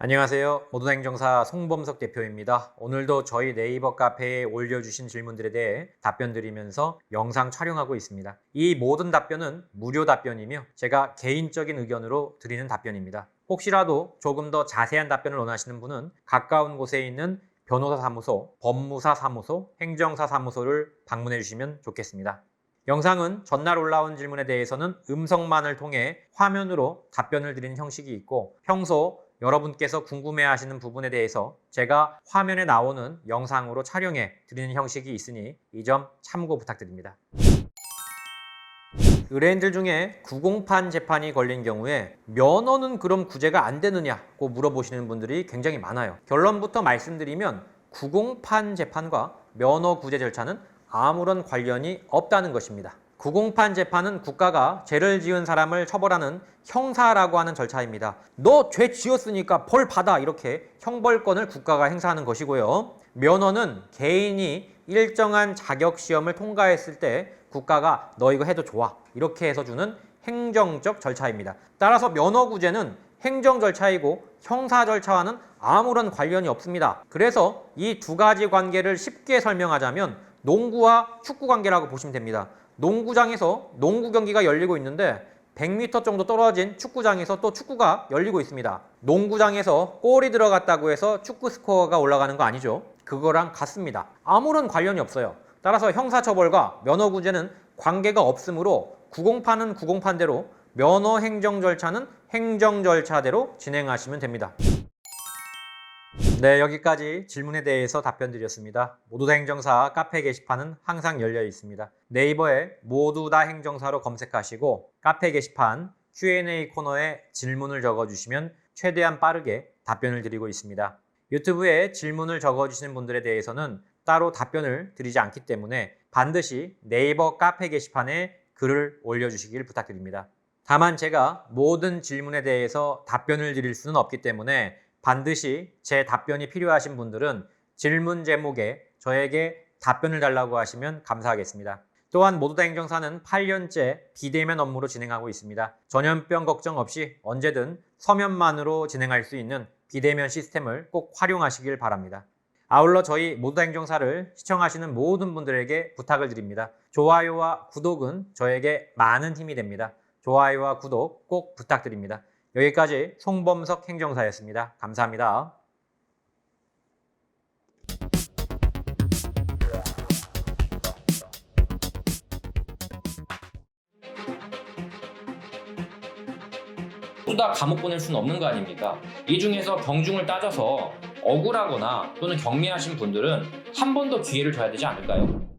안녕하세요. 모든 행정사 송범석 대표입니다. 오늘도 저희 네이버 카페에 올려주신 질문들에 대해 답변 드리면서 영상 촬영하고 있습니다. 이 모든 답변은 무료 답변이며 제가 개인적인 의견으로 드리는 답변입니다. 혹시라도 조금 더 자세한 답변을 원하시는 분은 가까운 곳에 있는 변호사 사무소, 법무사 사무소, 행정사 사무소를 방문해 주시면 좋겠습니다. 영상은 전날 올라온 질문에 대해서는 음성만을 통해 화면으로 답변을 드리는 형식이 있고 평소 여러분께서 궁금해하시는 부분에 대해서 제가 화면에 나오는 영상으로 촬영해 드리는 형식이 있으니 이 점 참고 부탁드립니다. 의뢰인들 중에 구공판 재판이 걸린 경우에 면허는 그럼 구제가 안 되느냐고 물어보시는 분들이 굉장히 많아요. 결론부터 말씀드리면 구공판 재판과 면허 구제 절차는 아무런 관련이 없다는 것입니다. 구공판 재판은 국가가 죄를 지은 사람을 처벌하는 형사라고 하는 절차입니다. 너 죄 지었으니까 벌 받아 이렇게 형벌권을 국가가 행사하는 것이고요. 면허는 개인이 일정한 자격 시험을 통과했을 때 국가가 너 이거 해도 좋아 이렇게 해서 주는 행정적 절차입니다. 따라서 면허 구제는 행정 절차이고 형사 절차와는 아무런 관련이 없습니다. 그래서 이 두 가지 관계를 쉽게 설명하자면 농구와 축구 관계라고 보시면 됩니다. 농구장에서 농구 경기가 열리고 있는데 100m 정도 떨어진 축구장에서 또 축구가 열리고 있습니다. 농구장에서 골이 들어갔다고 해서 축구 스코어가 올라가는 거 아니죠. 그거랑 같습니다. 아무런 관련이 없어요. 따라서 형사처벌과 면허 구제는 관계가 없으므로 구공판은 구공판대로 면허 행정 절차는 행정 절차대로 진행하시면 됩니다. 네, 여기까지 질문에 대해서 답변 드렸습니다. 모두 다 행정사 카페 게시판은 항상 열려 있습니다. 네이버에 모두 다 행정사로 검색하시고 카페 게시판 Q&A 코너에 질문을 적어주시면 최대한 빠르게 답변을 드리고 있습니다. 유튜브에 질문을 적어주시는 분들에 대해서는 따로 답변을 드리지 않기 때문에 반드시 네이버 카페 게시판에 글을 올려주시길 부탁드립니다. 다만 제가 모든 질문에 대해서 답변을 드릴 수는 없기 때문에 반드시 제 답변이 필요하신 분들은 질문 제목에 저에게 답변을 달라고 하시면 감사하겠습니다. 또한 모두다 행정사는 8년째 비대면 업무로 진행하고 있습니다. 전염병 걱정 없이 언제든 서면만으로 진행할 수 있는 비대면 시스템을 꼭 활용하시길 바랍니다. 아울러 저희 모두다 행정사를 시청하시는 모든 분들에게 부탁을 드립니다. 좋아요와 구독은 저에게 많은 힘이 됩니다. 좋아요와 구독 꼭 부탁드립니다. 여기까지 송범석 행정사였습니다. 감사합니다. 다 감옥 보낼 수는 없는 거 아닙니까? 이 중에서 경중을 따져서 억울하거나 또는 경미하신 분들은 한 번 더 기회를 줘야 되지 않을까요?